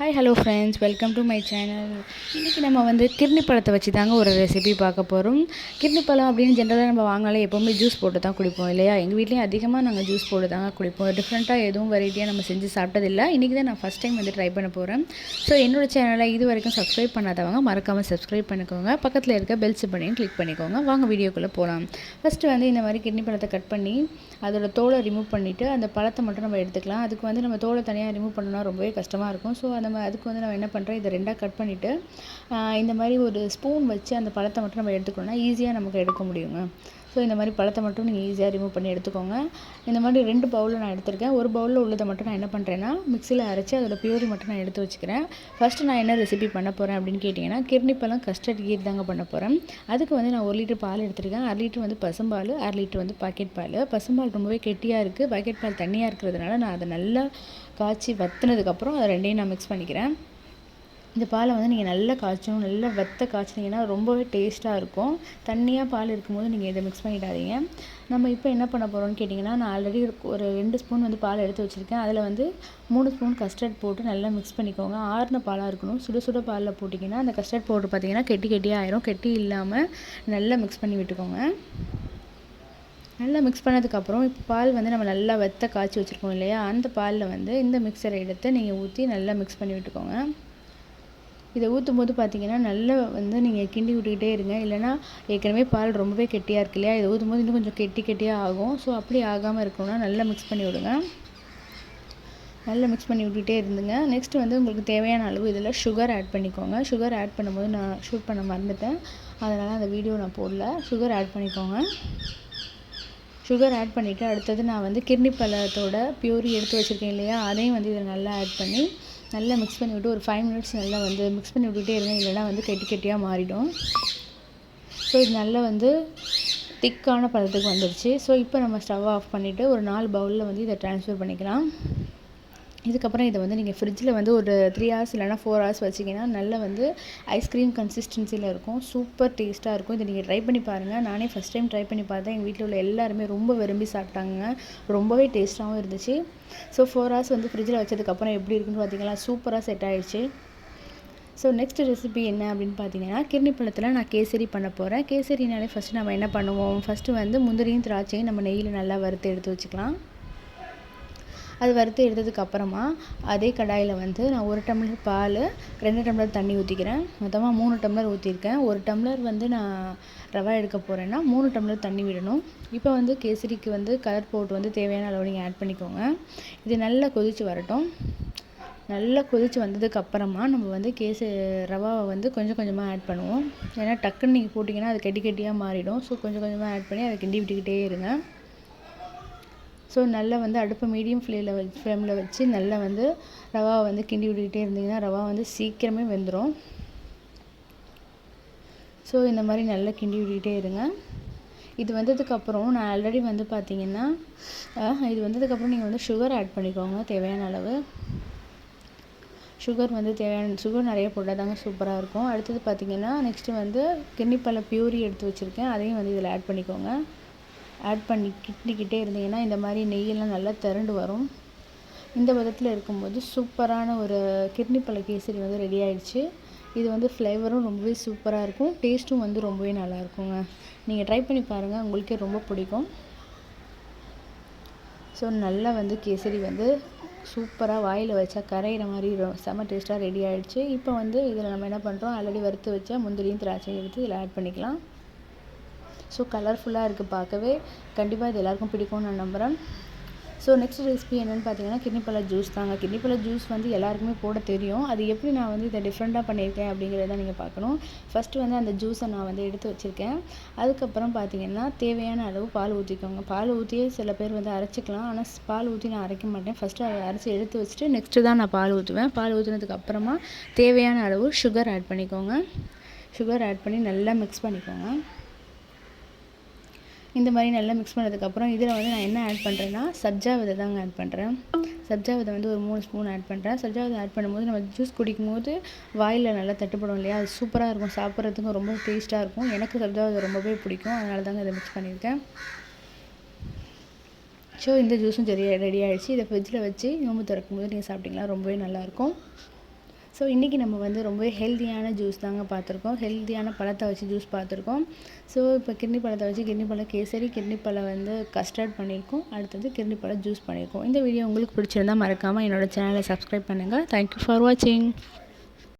Hi hello friends welcome to my channel இன்றைக்கி நம்ம வந்து கிர்னி பழத்தை வச்சு தாங்க ஒரு ரெசிபி பார்க்க போகிறோம் கிர்னி பழம் அப்படின்னு ஜென்ரலாக நம்ம வாங்கினாலே எப்போவுமே ஜூஸ் போட்டு தான் குடிப்போம் இல்லையா? எங்கள் வீட்லேயும் அதிகமாக நாங்கள் ஜூஸ் போட்டு தாங்க குடிப்போம். டிஃப்ரெண்ட்டாக எதுவும் வெரைட்டியாக நம்ம செஞ்சு சாப்பிட்டதில்லை. இன்றைக்கி தான் நான் ஃபஸ்ட் டைம் வந்து ட்ரை பண்ண போகிறேன் ஸோ என்னோட சேனலை இது வரைக்கும் சப்ஸ்கிரைப் பண்ணாதவங்க மறக்காமல் சப்ஸ்கிரைப் பண்ணிக்கோங்க. பக்கத்தில் இருக்க பெல் சிப்பனையும் கிளிக் பண்ணிக்கோங்க. வாங்க வீடியோக்குள்ளே போகலாம் ஃபஸ்ட்டு வந்து இந்த மாதிரி கிட்னி பழத்தை கட் பண்ணி அதோட தோலை ரிமூவ் பண்ணிவிட்டு அந்த பழத்தை மட்டும் நம்ம எடுத்துக்கலாம். அதுக்கு வந்து நம்ம தோலை தனியாக ரிமூவ் பண்ணணும்னா ரொம்பவே கஷ்டமாக இருக்கும். ஸோ அந்த நம்ம அதுக்கு வந்து நம்ம என்ன பண்ணுறோம் இதை ரெண்டாக கட் பண்ணிவிட்டு இந்த மாதிரி ஒரு ஸ்பூன் வச்சு அந்த பழத்தை மட்டும் நம்ம எடுத்துக்கணும்னா ஈஸியாக நமக்கு எடுக்க முடியுங்க. ஸோ இந்த மாதிரி பழத்தை மட்டும் நீங்கள் ஈஸியாக ரிமூவ் பண்ணி எடுத்துக்கோங்க. இந்த மாதிரி ரெண்டு பவுலில் நான் எடுத்திருக்கேன். ஒரு பவுலில் உள்ளதை மட்டும் நான் என்ன பண்ணுறேன்னா மிக்சியில் அரைச்சி அதோட பியூரி மட்டும் நான் எடுத்து வச்சுக்கிறேன். ஃபஸ்ட்டு நான் என்ன ரெசிபி பண்ண போகிறேன் அப்படின்னு கேட்டிங்கன்னா கிர்னி பழம் கஸ்டர்ட் கீர் தாங்க பண்ண போகிறேன் அதுக்கு வந்து நான் ஒரு லிட்டர் பால் எடுத்திருக்கேன். அரை லிட்டர் வந்து பசும்பால் அரை லிட்டர் வந்து பாக்கெட் பால். பசும்பால் ரொம்பவே கெட்டியாக இருக்குது பாக்கெட் பால் தண்ணியாக இருக்கிறதுனால நான் அதை நல்லா காய்ச்சி வத்துனதுக்கப்புறம் அதை ரெண்டையும் நான் மிக்ஸ் பண்ணிக்கிறேன். இந்த பாலை வந்து நீங்கள் நல்லா காய்ச்சணும் நல்லா வெத்த காய்ச்சினீங்கன்னா ரொம்பவே டேஸ்ட்டாக இருக்கும். தண்ணியாக பால் இருக்கும்போது நீங்கள் இதை மிக்ஸ் பண்ணிடாதீங்க. நம்ம இப்போ என்ன பண்ண போகிறோம்னு கேட்டிங்கன்னா நான் ஆல்ரெடி ஒரு ரெண்டு ஸ்பூன் வந்து பால் எடுத்து வச்சுருக்கேன். அதில் வந்து மூணு ஸ்பூன் கஸ்டர்ட் போட்டு நல்லா மிக்ஸ் பண்ணிக்கோங்க. ஆறுன பாலாக இருக்கணும். சுட சுட பாலில் போட்டிங்கன்னா அந்த கஸ்டர்ட் பவுடர் பார்த்தீங்கன்னா கெட்டி கெட்டியாக ஆயிரும். கெட்டி இல்லாமல் நல்லா மிக்ஸ் பண்ணி விட்டுக்கோங்க. நல்லா மிக்ஸ் பண்ணதுக்கப்புறம் இப்போ பால் வந்து நம்ம நல்லா வெத்த காய்ச்சி வச்சுருக்கோம் இல்லையா? அந்த பாலில் வந்து இந்த மிக்சரை எடுத்து நீங்கள் ஊற்றி நல்லா மிக்ஸ் பண்ணி விட்டுக்கோங்க. இதை ஊற்றும் போது பார்த்தீங்கன்னா நல்லா வந்து நீங்கள் கிண்டி விட்டுக்கிட்டே இருங்க. இல்லைன்னா ஏற்கனவே பால் ரொம்பவே கெட்டியாக இருக்கு இல்லையா? இதை ஊற்றும் போது இன்னும் கொஞ்சம் கெட்டி கெட்டியாக ஆகும். ஸோ அப்படி ஆகாமல் இருக்கணும்னா நல்லா மிக்ஸ் பண்ணி விடுங்க. நல்லா மிக்ஸ் பண்ணி விட்டுக்கிட்டே இருந்துங்க. நெக்ஸ்ட் வந்து உங்களுக்கு தேவையான அளவு இதில் சுகர் ஆட் பண்ணிக்கோங்க. சுகர் ஆட் பண்ணும்போது நான் ஷூட் பண்ண மறந்துட்டேன். அதனால் அந்த வீடியோ நான் போடல. சுகர் ஆட் பண்ணிக்கோங்க. சுகர் ஆட் பண்ணிவிட்டு அடுத்தது நான் வந்து கிர்னி பழத்தோட பியூரி எடுத்து வச்சுருக்கேன் இல்லையா? அதையும் வந்து இதில் நல்லா ஆட் பண்ணி நல்லா மிக்ஸ் பண்ணி விட்டு ஒரு ஃபைவ் மினிட்ஸ் நல்லா வந்து மிக்ஸ் பண்ணி விட்டுட்டே இருந்தேன் இல்லைனா வந்து கெட்டி கெட்டியாக மாறிடும். ஸோ இது நல்லா வந்து திக்கான பழத்துக்கு வந்துடுச்சு ஸோ இப்போ நம்ம ஸ்டவ் ஆஃப் பண்ணிவிட்டு ஒரு நாலு பவுலில் வந்து இதை ட்ரான்ஸ்ஃபர் பண்ணிக்கலாம். இதுக்கப்புறம் இதை வந்து நீங்கள் ஃப்ரிட்ஜில் வந்து ஒரு த்ரீ ஹவர்ஸ் இல்லைனா ஃபோர் ஹவர்ஸ் வச்சிங்கன்னா நல்லா வந்து ஐஸ்கிரீம் கன்சிஸ்டன்சியில் இருக்கும். சூப்பர் டேஸ்ட்டாக இருக்கும். இதை நீங்கள் ட்ரை பண்ணி பாருங்கள் நானே ஃபஸ்ட் டைம் ட்ரை பண்ணி பார்த்தேன். எங்கள் வீட்டில் உள்ள எல்லாருமே ரொம்ப விரும்பி சாப்பிட்டாங்க. ரொம்பவே டேஸ்ட்டாகவும் இருந்துச்சு. ஸோ ஃபோர் ஹவர்ஸ் வந்து ஃப்ரிட்ஜில் வச்சதுக்கப்புறம் எப்படி இருக்குன்னு பார்த்தீங்களா? சூப்பராக செட் ஆகிடுச்சு ஸோ நெக்ஸ்ட் ரெசிபி என்ன அப்படின்னு பார்த்தீங்கன்னா கிர்னி பழத்தில் நான் கேசரி பண்ண போகிறேன் கேசரினாலே ஃபஸ்ட்டு நம்ம என்ன பண்ணுவோம்? ஃபஸ்ட்டு வந்து முந்திரியும் திராட்சையும் நம்ம நெய்யில் நல்லா வறுத்து எடுத்து வச்சுக்கலாம். அது வறுத்து எடுத்ததுக்கு அப்புறமா அதே கடாயில் வந்து நான் ஒரு டம்ளர் பால் ரெண்டு டம்ளர் தண்ணி ஊற்றிக்கிறேன் மொத்தமாக மூணு டம்ளர் ஊற்றிருக்கேன் ஒரு டம்ளர் வந்து நான் ரவா எடுக்க போகிறேன்னா மூணு டம்ளர் தண்ணி விடணும். இப்போ வந்து கேசரிக்கு வந்து கலர் பவுட்ரு வந்து தேவையான அளவு நீங்கள் ஆட் பண்ணிக்கோங்க. இது நல்லா கொதித்து வரட்டும். நல்லா கொதித்து வந்ததுக்கு அப்புறமா நம்ம வந்து கேசு ரவாவை வந்து கொஞ்சம் கொஞ்சமாக ஆட் பண்ணுவோம். ஏன்னா டக்குன்னு நீங்கள் போட்டிங்கன்னா அது கெட்டி கெட்டியாக மாறிடும். ஸோ கொஞ்சம் கொஞ்சமாக ஆட் பண்ணி அதை கிண்டி விட்டுக்கிட்டே இருங்க. ஸோ நல்லா வந்து அடுப்பை மீடியம் ஃப்ளேமில் வச்சு ஃப்ளேமில் வச்சு நல்லா வந்து ரவாவை வந்து கிண்டி விட்டுக்கிட்டே இருந்தீங்கன்னா ரவா வந்து சீக்கிரமே வெந்துடும் ஸோ இந்த மாதிரி நல்லா கிண்டி விட்டுக்கிட்டே இருங்க. இது வந்ததுக்கப்புறம் நான் ஆல்ரெடி வந்து பார்த்தீங்கன்னா இது வந்ததுக்கப்புறம் நீங்கள் வந்து சுகர் ஆட் பண்ணிக்கோங்க தேவையான அளவு. சுகர் வந்து தேவையான சுகர் நிறைய போட்டால் தாங்க சூப்பராக இருக்கும். அடுத்தது பார்த்தீங்கன்னா நெக்ஸ்ட்டு வந்து கிண்ணிப்பழ பியூரி எடுத்து வச்சுருக்கேன். அதையும் வந்து இதில் ஆட் பண்ணிக்கோங்க. ஆட் பண்ணி கிண்டிக்கிட்டே இருந்தீங்கன்னா இந்த மாதிரி நெய்யெல்லாம் நல்லா திரண்டு வரும். இந்த விதத்தில் இருக்கும்போது சூப்பரான ஒரு கிட்னி பழ கேசரி வந்து ரெடி ஆயிடுச்சு. இது வந்து ஃப்ளேவரும் ரொம்பவே சூப்பராக இருக்கும். டேஸ்ட்டும் வந்து ரொம்பவே நல்லா இருக்குங்க. நீங்கள் ட்ரை பண்ணி பாருங்கள் உங்களுக்கே ரொம்ப பிடிக்கும். ஸோ நல்லா வந்து கேசரி வந்து சூப்பராக வாயில் வச்சா கரையிற மாதிரி ரொ- செம டேஸ்ட்டாக ரெடி ஆகிடுச்சு இப்போ வந்து இதில் நம்ம என்ன பண்ணுறோம் ஆல்ரெடி வறுத்து வச்சா முந்திரியும் திராட்சையும் எடுத்து இதில் ஆட் பண்ணிக்கலாம். ஸோ கலர்ஃபுல்லாக இருக்குது பார்க்கவே. கண்டிப்பாக இது எல்லாருக்கும் பிடிக்கும்னு நான் நம்புகிறேன் ஸோ நெக்ஸ்ட் ரெசிபி என்னென்னு பார்த்தீங்கன்னா கிண்ணிப்பழ ஜூஸ் தாங்க. கிட்னிப்பழ ஜூஸ் வந்து எல்லாருக்குமே போட தெரியும். அது எப்படி நான் வந்து இதை டிஃப்ரெண்ட்டாக பண்ணியிருக்கேன் அப்படிங்கிறத நீங்கள் பார்க்கணும். ஃபஸ்ட்டு வந்து அந்த ஜூஸை நான் வந்து எடுத்து வச்சுருக்கேன். அதுக்கப்புறம் பார்த்தீங்கன்னா தேவையான அளவு பால் ஊற்றிக்கோங்க பால் ஊற்றியே சில பேர் வந்து அரைச்சிக்கலாம். ஆனால் பால் ஊற்றி நான் அரைக்க மாட்டேன். ஃபஸ்ட்டு அதை அரைச்சி எடுத்து வச்சுட்டு நெக்ஸ்ட்டு தான் நான் பால் ஊற்றுவேன் பால் ஊற்றினதுக்கு அப்புறமா தேவையான அளவு சுகர் ஆட் பண்ணிக்கோங்க. சுகர் ஆட் பண்ணி நல்லா மிக்ஸ் பண்ணிக்கோங்க. இந்த மாதிரி நல்லா மிக்ஸ் பண்ணதுக்கப்புறம் இதில் வந்து நான் என்ன ஆட் பண்ணுறேன்னா சப்ஜா விதை தாங்க ஆட் பண்ணுறேன் சப்ஜா விதை வந்து ஒரு மூணு ஸ்பூன் ஆட் பண்ணுறேன் சப்ஜா விதை ஆட் பண்ணும்போது நம்ம ஜூஸ் குடிக்கும்போது வாயில் நல்லா தட்டுப்படும் இல்லையா? அது சூப்பராக இருக்கும். சாப்பிட்றதுக்கும் ரொம்ப டேஸ்ட்டாக இருக்கும். எனக்கு சப்ஜா விதை ரொம்பவே பிடிக்கும். அதனால தாங்க இதை மிக்ஸ் பண்ணியிருக்கேன். ஸோ இந்த ஜூஸும் சரி ரெடி ஆகிடுச்சு இதை ஃப்ரிட்ஜில் வச்சு நோம்பு திறக்கும் போது நீங்கள் சாப்பிட்டிங்கன்னா ரொம்பவே நல்லாயிருக்கும் ஸோ இன்றைக்கி நம்ம வந்து ரொம்ப ஹெல்த்தியான ஜூஸ் தாங்க பார்த்துருக்கோம். ஹெல்த்தியான பழத்தை வச்சு ஜூஸ் பார்த்துருக்கோம். ஸோ இப்போ கிட்னி பழத்தை வச்சு கிட்னி பழம் கேசரி கிட்னி பழம் வந்து கஸ்டர்ட் பண்ணியிருக்கோம். அடுத்தது கிட்னி பழம் ஜூஸ் பண்ணியிருக்கோம். இந்த வீடியோ உங்களுக்கு பிடிச்சிருந்தா மறக்காமல் என்னோடய சேனலை சப்ஸ்கிரைப் பண்ணுங்கள் தேங்க்யூ ஃபார் வாட்சிங்